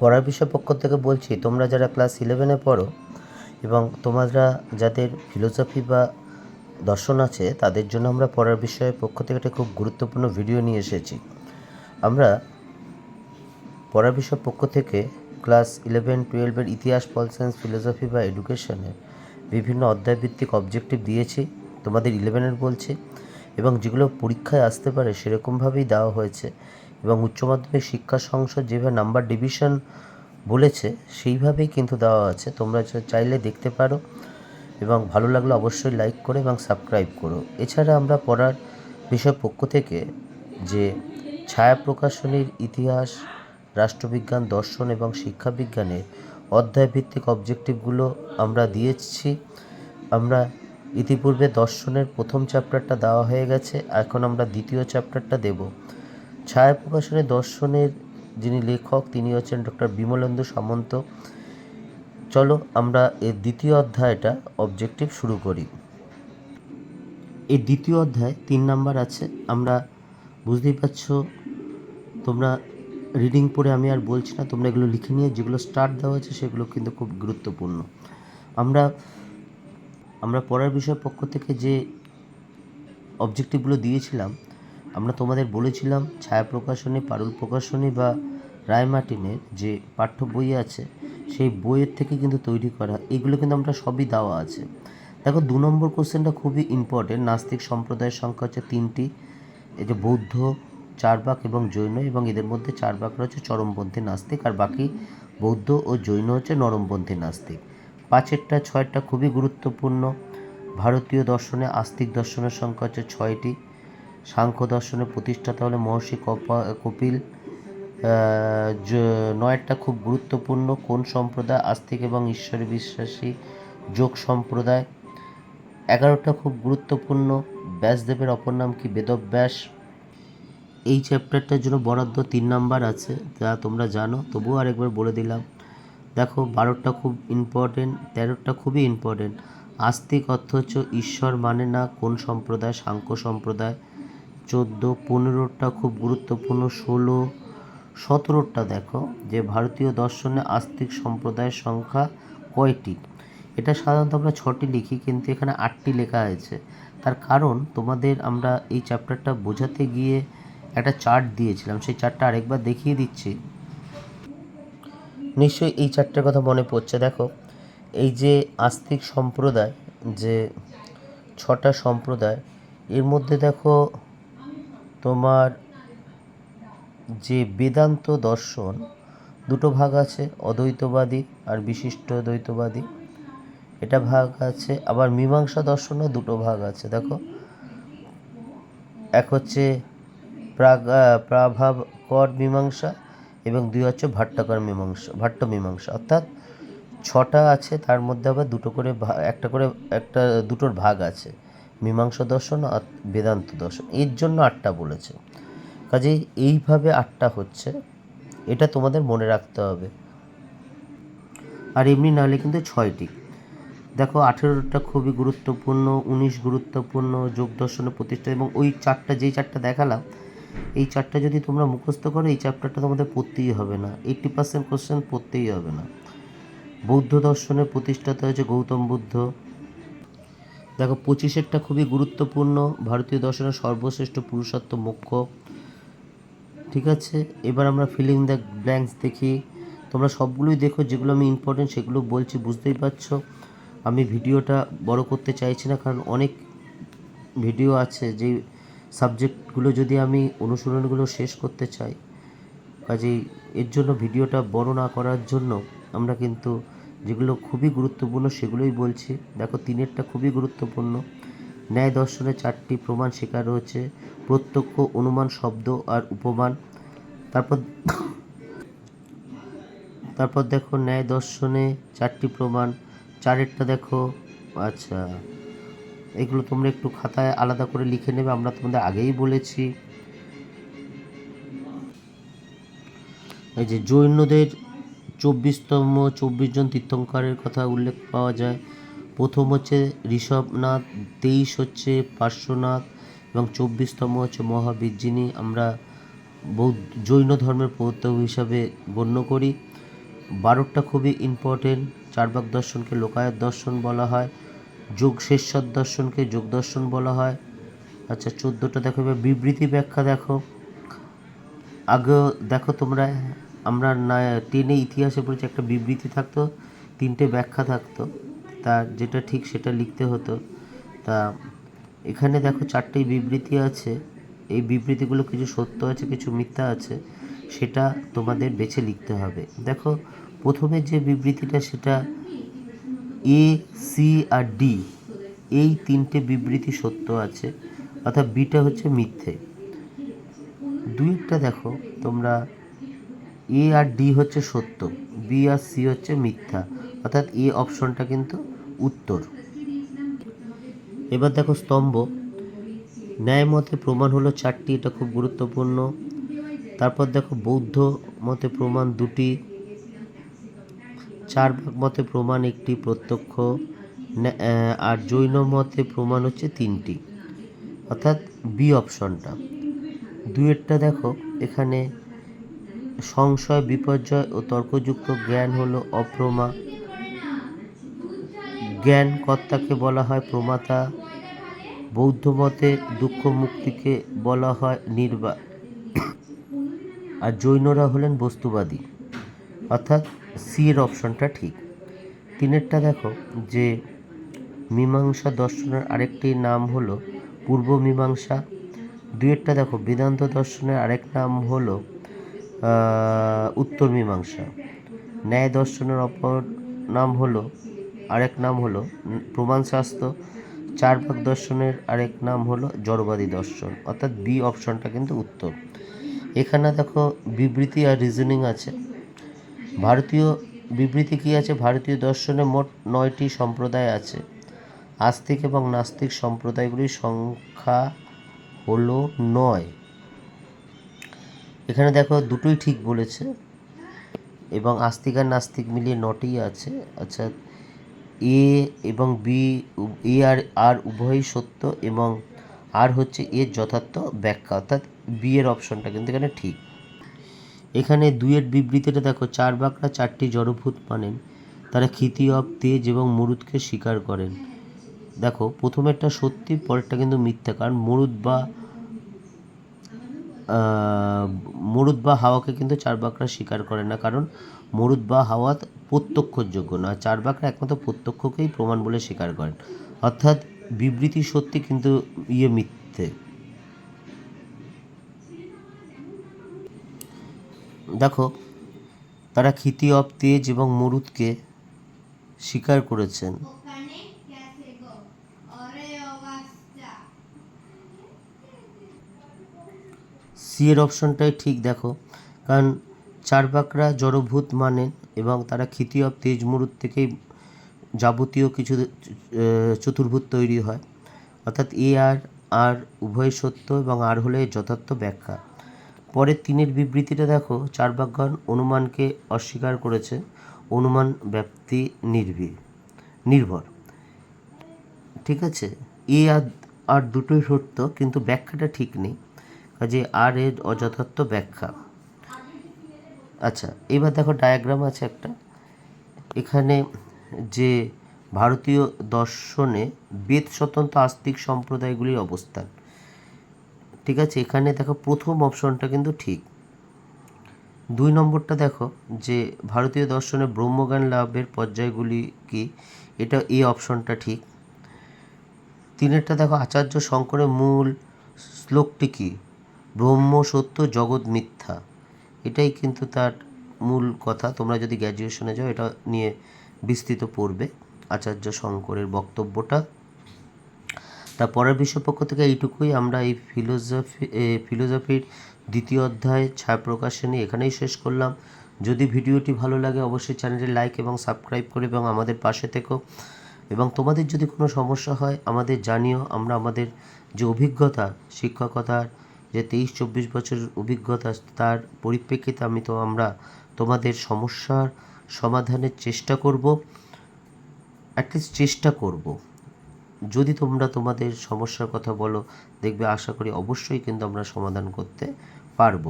পড়ার বিষয় পক্ষ থেকে বলছি, তোমরা যারা ক্লাস ইলেভেনে পড়ো এবং তোমরা যাদের ফিলোসফি বা দর্শন আছে, তাদের জন্য আমরা পড়ার বিষয়ের পক্ষ থেকে একটা খুব গুরুত্বপূর্ণ ভিডিও নিয়ে এসেছি। আমরা পড়ার বিষয় পক্ষ থেকে ক্লাস ইলেভেন টুয়েলভের ইতিহাস পল সায়েন্স ফিলোসফি বা এডুকেশনের বিভিন্ন অধ্যায়ভিত্তিক অবজেক্টিভ দিয়েছি, তোমাদের ইলেভেনের বলছি এবং যেগুলো পরীক্ষায় আসতে পারে সেরকমভাবেই দেওয়া হয়েছে। এবং উচ্চ মাধ্যমিক শিক্ষা সংসদ যেভাবে নাম্বার ডিভিশন বলেছে, সেইভাবেই কিন্তু দেওয়া আছে। তোমরা চাইলে দেখতে পারো এবং ভালো লাগলে অবশ্যই লাইক করো এবং সাবস্ক্রাইব করো। এছাড়া আমরা পড়ার বিষয় পক্ষ থেকে যে ছায়া প্রকাশনীর ইতিহাস, রাষ্ট্রবিজ্ঞান, দর্শন এবং শিক্ষাবিজ্ঞানের অধ্যায়ভিত্তিক অবজেক্টিভগুলো আমরা দিয়েছি। আমরা ইতিপূর্বে দর্শনের প্রথম চ্যাপ্টারটা দেওয়া হয়ে গেছে, এখন আমরা দ্বিতীয় চ্যাপ্টারটা দেব। ছায়া প্রকাশনের দর্শনের যিনি লেখক, তিনি হচ্ছেন ডক্টর বিমলেন্দু সামন্ত। চলো আমরা এর দ্বিতীয় অধ্যায়টা অবজেক্টিভ শুরু করি। এই দ্বিতীয় অধ্যায় তিন নাম্বার আছে। আমরা বুঝতেই পারছ, তোমরা রিডিং পড়ে আমি আর বলছি না, তোমরা এগুলো লিখে নিয়ে যেগুলো স্টার্ট দেওয়া আছে সেগুলো কিন্তু খুব গুরুত্বপূর্ণ। আমরা আমরা পড়ার বিষয় পক্ষ থেকে যে অবজেক্টিভগুলো দিয়েছিলাম আমরা তোমাদের বলেছিলাম ছায়া প্রকাশনী, পারুল প্রকাশনী বা রায়মার্টিনের যে পাঠ্য বই আছে, সেই বইয়ের থেকে কিন্তু তৈরি করা, এগুলো কিন্তু আমরা সবই দেওয়া আছে। দেখো, দু নম্বর কোশ্চেনটা খুবই ইম্পর্টেন্ট নাস্তিক সম্প্রদায়ের সংখ্যা হচ্ছে তিনটি। এই যে বৌদ্ধ, চারবাক এবং জৈন, এবং এদের মধ্যে চারবাকরা হচ্ছে চরমপন্থী নাস্তিক, আর বাকি বৌদ্ধ ও জৈন হচ্ছে নরমপন্থী নাস্তিক। পাঁচেরটা ছয়টা খুবই গুরুত্বপূর্ণ। ভারতীয় দর্শনে আস্তিক দর্শনের সংখ্যা হচ্ছে ছয়টি। সাংখ্য দর্শনের প্রতিষ্ঠাতা হলে মহর্ষি কপা, কপিল। নয়টা খুব গুরুত্বপূর্ণ। কোন সম্প্রদায়? আস্তিক এবং ঈশ্বরে বিশ্বাসী যোগ সম্প্রদায়। এগারোটা খুব গুরুত্বপূর্ণ। ব্যাসদেবের অপর নাম কি? বেদব্যাস। এই চ্যাপ্টারটার জন্য বরাদ্দ তিন নাম্বার আছে, যা তোমরা জানো। তবুও আরেকবার বলে দিলাম। দেখো, বারোটা খুব ইম্পর্টেন্ট তেরোটা খুবই ইম্পর্টেন্ট আস্তিক অর্থ হচ্ছে ঈশ্বর মানে না কোন সম্প্রদায়, সাংখ্য সম্প্রদায়। চোদ্দ, পনেরোটা, খুব গুরুত্বপূর্ণ, ষোলো, সতেরোটা দেখো যে ভারতীয় দর্শনে আস্তিক সম্প্রদায়ের সংখ্যা কয়টি? এটা সাধারণত আমরা ছটি লিখি, কিন্তু এখানে আটটি লেখা আছে। তার কারণ তোমাদের আমরা এই চ্যাপ্টারটা বোঝাতে গিয়ে একটা চার্ট দিয়েছিলাম, সেই চার্টটা আরেকবার দেখিয়ে দিচ্ছি। নিশ্চয়ই এই চারটের কথা মনে পড়ছে। দেখো, এই যে আস্তিক সম্প্রদায়, যে ছটা সম্প্রদায়, এর মধ্যে দেখো তোমার যে বেদান্ত দর্শন, দুটো ভাগ আছে, অদ্বৈতবাদী আর বিশিষ্ট দ্বৈতবাদী এটা ভাগ আছে, আবার মীমাংসা দর্শনও দুটো ভাগ আছে, দেখো। এক হচ্ছে প্রাগ প্রাভাবকর মীমাংসা এবং দুই হচ্ছে ভাট্টাকর মীমাংসা, ভাট্ট মীমাংসা। অর্থাৎ ছটা আছে, তার মধ্যে আবার দুটো করে একটা করে, একটা দুটোর ভাগ আছে। মীমাংসা দর্শন আর বেদান্ত দর্শন। এর জন্য আটটা বলেছে। কাজে এইভাবে আটটা হচ্ছে, এটা তোমাদের মনে রাখতে হবে। আর এমনি নাহলে কিন্তু ছয়টি। দেখো, আঠেরোটা খুবই গুরুত্বপূর্ণ, উনিশ গুরুত্বপূর্ণ, যোগ দর্শনের প্রতিষ্ঠা এবং ওই চারটা, যেই চারটা দেখালাম, এই চারটা যদি তোমরা মুখস্থ করো, এই চ্যাপ্টারটা তোমাদের পড়তেই হবে না। এইট্টি পার্সেন্ট কোশ্চেন পড়তেই হবে না। বৌদ্ধ দর্শনের প্রতিষ্ঠাতা হচ্ছে গৌতম বুদ্ধ। দেখো, পঁচিশেরটা খুবই গুরুত্বপূর্ণ। ভারতীয় দর্শনের সর্বশ্রেষ্ঠ পুরুষত্ব মোক্ষ। ঠিক আছে? এবার আমরা ফিলিং দ্য ব্ল্যাঙ্কস দেখি। তোমরা সবগুলোই দেখো, যেগুলো আমি ইম্পর্টেন্ট সেগুলো বলছি, বুঝতেই পারছ। আমি ভিডিওটা বড় করতে চাইছি না, কারণ অনেক ভিডিও আছে যে সাবজেক্টগুলো যদি আমি অনুশীলনগুলো শেষ করতে চাই, কাজেই এর জন্য ভিডিওটা বড় না করার জন্য আমরা কিন্তু যেগুলো খুবই গুরুত্বপূর্ণ, সেগুলোই বলছি। দেখো, তিনেরটা খুবই গুরুত্বপূর্ণ। ন্যায় দর্শনে চারটি প্রমাণ স্বীকার রয়েছে। প্রত্যক্ষ, অনুমান, শব্দ আর উপমান। তারপর তারপর দেখো, ন্যায় দর্শনে চারটি প্রমাণ। চারেরটা দেখো আচ্ছা এগুলো তোমরা একটু খাতায় আলাদা করে লিখে নেবে, আমরা তোমাদের আগেই বলেছি। এই যে জৈনদের চব্বিশতম চব্বিশ জন তীর্থঙ্করের কথা উল্লেখ পাওয়া যায়। প্রথম হচ্ছে ঋষভনাথ, তেইশ হচ্ছে পার্শ্বনাথ এবং চব্বিশতম হচ্ছে মহাবীর, যিনি আমরা বৌদ্ধ, জৈন ধর্মের প্রবর্তক হিসাবে গণ্য করি। বারোটা খুবই ইম্পর্টেন্ট চারবাক দর্শনকে লোকায়ত দর্শন বলা হয়, যোগ শেষর দর্শনকে যোগ দর্শন বলা হয়। আচ্ছা চোদ্দোটা দেখো, এবার বিবৃতি ব্যাখ্যা দেখো। আগেও দেখো তোমরা আমরা না টেনে ইতিহাসে পড়েছি, একটা বিবৃতি থাকতো, তিনটে ব্যাখ্যা থাকতো। তা যেটা ঠিক সেটা লিখতে হতো। তা এখানে দেখো চারটেই বিবৃতি আছে। এই বিবৃতিগুলো কিছু সত্য আছে, কিছু মিথ্যা আছে, সেটা তোমাদের বেছে লিখতে হবে। দেখো, প্রথমে যে বিবৃতিটা, সেটা এ সি আর ডি এই তিনটে বিবৃতি সত্য আছে, অর্থাৎ বিটা হচ্ছে মিথ্যে। দুইটা দেখো, তোমরা এ আর ডি হচ্ছে সত্য, বি আর সি হচ্ছে মিথ্যা। অর্থাৎ এ অপশনটা কিন্তু উত্তর। এবার দেখো স্তম্ভ। ন্যায় মতে প্রমাণ হলো চারটি, এটা খুব গুরুত্বপূর্ণ। তারপর দেখো বৌদ্ধ মতে প্রমাণ দুটি। চার মতে প্রমাণ একটি প্রত্যক্ষ। আর জৈন মতে প্রমাণ হচ্ছে তিনটি। অর্থাৎ বি অপশনটা। দুয়েরটা দেখো, এখানে সংশয়, বিপর্যয় ও তর্কযুক্ত জ্ঞান হলো অপ্রমা। জ্ঞান কর্তাকে বলা হয় প্রমাতা বৌদ্ধ মতে দুঃখ মুক্তিকে বলা হয় নির্বা, আর জৈনরা হলেন বস্তুবাদী। অর্থাৎ সি এর অপশনটা ঠিক। তিনেরটা দেখো, যে মীমাংসা দর্শনের আরেকটি নাম হলো পূর্ব মীমাংসা দুয়েরটা দেখো, বেদান্ত দর্শনের আরেক নাম হলো উত্তর মীমাংসা। ন্যায় দর্শনের অপর নাম হলো, আরেক নাম হলো চার ভাগ দর্শনের আরেক নাম হলো জড়বাদী দর্শন, অর্থাৎ বি অপশনটা কিন্তু উত্তর। এখানে দেখো বিবৃতি আর রিজনিং আছে। ভারতীয়, বিবৃতি কী আছে? ভারতীয় দর্শনে মোট নয়টি সম্প্রদায় আছে। আস্তিক এবং নাস্তিক সম্প্রদায়গুলির সংখ্যা হলো নয়। এখানে দেখো দুটোই ঠিক বলেছে। এবং আস্তিক আর নাস্তিক মিলিয়ে নটি আছে। আচ্ছা এ এবং বি, এ আর আর উভয়ই সত্য এবং আর হচ্ছে এর যথার্থ ব্যাখ্যা। অর্থাৎ বি এর অপশনটা কিন্তু এখানে ঠিক। এখানে দুইয়ের বিবৃতিটা দেখো, চার বাকরা চারটি জড়ভূত মানেন। তারা ক্ষিতি অব তেজ এবং মরুদকে স্বীকার করেন। দেখো, প্রথমেরটা সত্যি, পরেরটা কিন্তু মিথ্যা। কারণ মরুদ বা মরুদ বা হাওয়াকে কিন্তু চার বাকরা স্বীকার করে না, কারণ মরুদ বা হাওয়া প্রত্যক্ষযোগ্য না। চার বাকরা একমাত্র প্রত্যক্ষকেই প্রমাণ বলে স্বীকার করেন। অর্থাৎ বিবৃতি সত্যি কিন্তু ইয়ে মিথ্যে। দেখো, তারা ক্ষিতি অব তেজ এবং মরুদকে স্বীকার করেছেন। সি এর অপশনটাই ঠিক দেখো। কারণ চারবাকরা জড়ভূত মানেন এবং তারা ক্ষিতি অব তেজ মুরুদ থেকেই যাবতীয় কিছু চতুর্ভূত তৈরি হয়। অর্থাৎ এ আর আর উভয় সত্য এবং আর হলে যথার্থ ব্যাখ্যা। পরের তিনের বিবৃতিটা দেখো চারবাকগণ অনুমানকে অস্বীকার করেছে। অনুমান ব্যাপ্তি নির্ভীর নির্ভর। ঠিক আছে? এ আর আর দুটোই সত্য, কিন্তু ব্যাখ্যাটা ঠিক নেই। কাজে আর এর অযথার্থ ব্যাখ্যা। আচ্ছা এবার দেখো ডায়াগ্রাম আছে একটা। এখানে যে ভারতীয় দর্শনে বেদ স্বতন্ত্র আস্তিক সম্প্রদায়গুলির অবস্থান। ঠিক আছে, এখানে দেখো প্রথম অপশনটা কিন্তু ঠিক। দুই নম্বরটা দেখো যে ভারতীয় দর্শনে ব্রহ্মজ্ঞান লাভের পর্যায়গুলি কি? এটা এই অপশনটা ঠিক। তিনেরটা দেখো আচার্য শঙ্করের মূল শ্লোকটি কি? ব্রহ্ম, সত্য, জগৎ, মিথ্যা। এটাই কিন্তু তার মূল কথা। তোমরা যদি গ্র্যাজুয়েশনে যাও, এটা নিয়ে বিস্তৃত পড়বে আচার্য শঙ্করের বক্তব্যটা। তার পরের বিশ্বপক্ষ থেকে এইটুকুই। আমরা এই ফিলোসফি ফিলোসফির দ্বিতীয় অধ্যায় ছায়া প্রকাশে নিয়ে এখানেই শেষ করলাম। যদি ভিডিওটি ভালো লাগে, অবশ্যই চ্যানেলটি লাইক এবং সাবস্ক্রাইব করে এবং আমাদের পাশে থেকো। এবং তোমাদের যদি কোনো সমস্যা হয়, আমাদের জানিও। আমরা আমাদের যে অভিজ্ঞতা, শিক্ষকতার যে তেইশ চব্বিশ বছরের অভিজ্ঞতা, তার পরিপ্রেক্ষিতে আমি তো আমরা তোমাদের সমস্যার সমাধানের চেষ্টা করব অ্যাটলিস্ট চেষ্টা করব। যদি তোমরা তোমাদের সমস্যার কথা বলো, দেখবে আশা করি অবশ্যই কিন্তু আমরা সমাধান করতে পারব।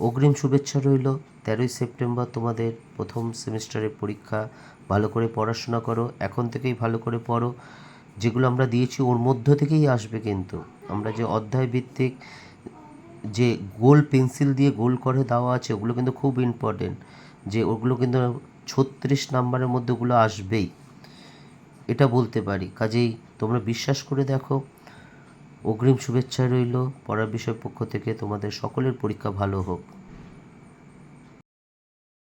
অগ্রিম শুভেচ্ছা রইল। তেরোই সেপ্টেম্বর তোমাদের প্রথম সেমিস্টারের পরীক্ষা। ভালো করে পড়াশোনা করো, এখন থেকেই ভালো করে পড়ো। যেগুলো আমরা দিয়েছি, ওর মধ্য থেকেই আসবে কিন্তু। আমরা যে অধ্যায় ভিত্তিক যে গোল পেন্সিল দিয়ে গোল করে দেওয়া আছে, ওগুলো কিন্তু খুব ইম্পর্টেন্ট যে ওগুলো কিন্তু ছত্রিশ নাম্বারের মধ্যে ওগুলো আসবেই। এটা বলতে পারি। কাজেই তোমরা বিশ্বাস করে দেখো। অগ্রিম শুভেচ্ছা রইল। পড়ার বিষয় পক্ষ থেকে তোমাদের সকলের পরীক্ষা ভালো হোক।